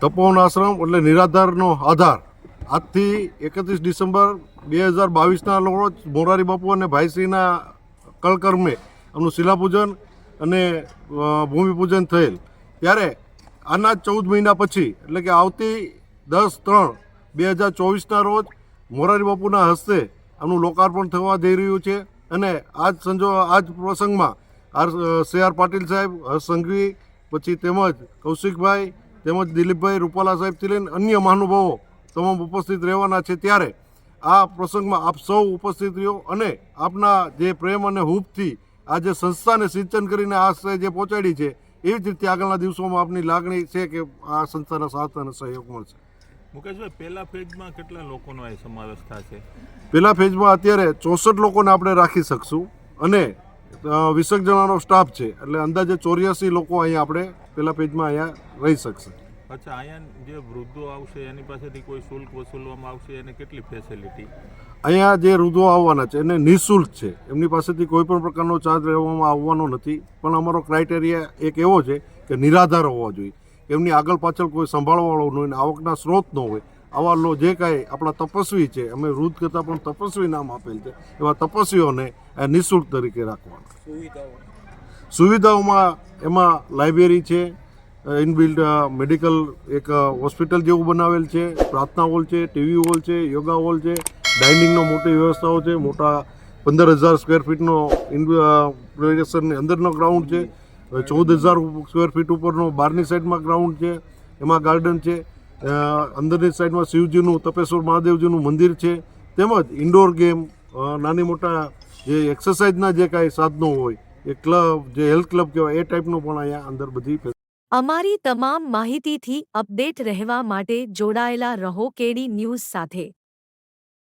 તપોવન આશ્રમ એટલે નિરાધારનો આધાર. આજથી એકત્રીસ ડિસેમ્બર બે હજાર બાવીસના રોજ મોરારી બાપુ અને ભાઈશ્રીના કળકર્મે એમનું શિલાપૂજન અને ભૂમિપૂજન થયેલ. ત્યારે આના ચૌદ મહિના પછી, એટલે કે આવતી દસ ત્રણ બે હજાર ચોવીસના રોજ મોરારી બાપુના હસ્તે આનું લોકાર્પણ થવા જઈ રહ્યું છે. અને આજ સંજો, આજ પ્રસંગમાં આર સી આર પાટીલ સાહેબ, હર્ષ સંઘવી, પછી તેમજ કૌશિકભાઈ તેમજ દિલીપભાઈ રૂપાલા સાહેબથી લઈને અન્ય મહાનુભાવો તમામ ઉપસ્થિત રહેવાના છે ત્યારે આ પ્રસંગમાં આપ સૌ ઉપસ્થિત રહ્યો અને આપના જે પ્રેમ અને હૂપથી આ જે સંસ્થાને સિંચન કરીને આ આશ્રય જે પહોંચાડી છે એવી જ રીતે આગળના દિવસોમાં આપની લાગણી છે કે આ સંસ્થાના સાથ અને સહયોગ મળશે. મુકેશભાઈ પહેલા ફેજમાં કેટલા લોકોનો સમાવેશ સમાવેશ થશે પહેલા ફેઝમાં અત્યારે ચોસઠ લોકોને આપણે રાખી શકશું અને વીસેક જણાનો સ્ટાફ છે એટલે અંદાજે ચોર્યાસી લોકો અહીંયા આપણે પેલા પેજમાં અહીંયા રહી શકશે. અચ્છા અહીંયા જે વૃદ્ધો આવશે એની પાસેથી કોઈ શુલ્ક વસૂલવામાં આવશે એને કેટલી ફેસિલિટી અહીંયા જે વૃદ્ધો આવવાના છે એને નિઃશુલ્ક છે. એમની પાસેથી કોઈ પણ પ્રકારનો ચાર્જ લેવામાં આવવાનો નથી. પણ અમારો ક્રાઇટેરિયા એક એવો છે કે નિરાધાર હોવા જોઈએ. એમની આગળ પાછળ કોઈ સંભાળવાળો ન હોય ને આવકના સ્ત્રોત ન હોય આવા લો જે કાંઈ આપણા તપસ્વી છે, અમે વૃદ્ધ કરતાં પણ તપસ્વી નામ આપેલ છે, એવા તપસ્વીઓને નિઃશુલ્ક તરીકે રાખવાના. સુવિધાઓમાં એમાં લાઇબ્રેરી છે ઇનબિલ્ડ મેડિકલ એક હોસ્પિટલ જેવું બનાવેલ છે, પ્રાર્થના હોલ છે, ટીવી હોલ છે, યોગા હોલ છે, ડાઇનિંગનો મોટી વ્યવસ્થાઓ છે, મોટા પંદર હજાર સ્ક્વેર ફીટનો ઇન્વેસ્ટરની અંદરનો ગ્રાઉન્ડ છે ચૌદ હજાર સ્ક્વેર ફીટ ઉપરનો બહારની સાઈડમાં ગ્રાઉન્ડ છે, એમાં ગાર્ડન છે અંદરની સાઈડમાં શિવજીનું, તપેશ્વર મહાદેવજીનું મંદિર છે. તેમજ ઇન્ડોર ગેમ નાની મોટા જે એક્સરસાઇઝના જે કાંઈ સાધનો હોય, એ ક્લબ જે હેલ્થ ક્લબ કહેવાય, એ ટાઈપનું પણ અહીંયા અંદર બધી અમારી તમામ માહિતીથી અપડેટ રહેવા માટે જોડાયેલા રહો કેડી ન્યૂઝ સાથે.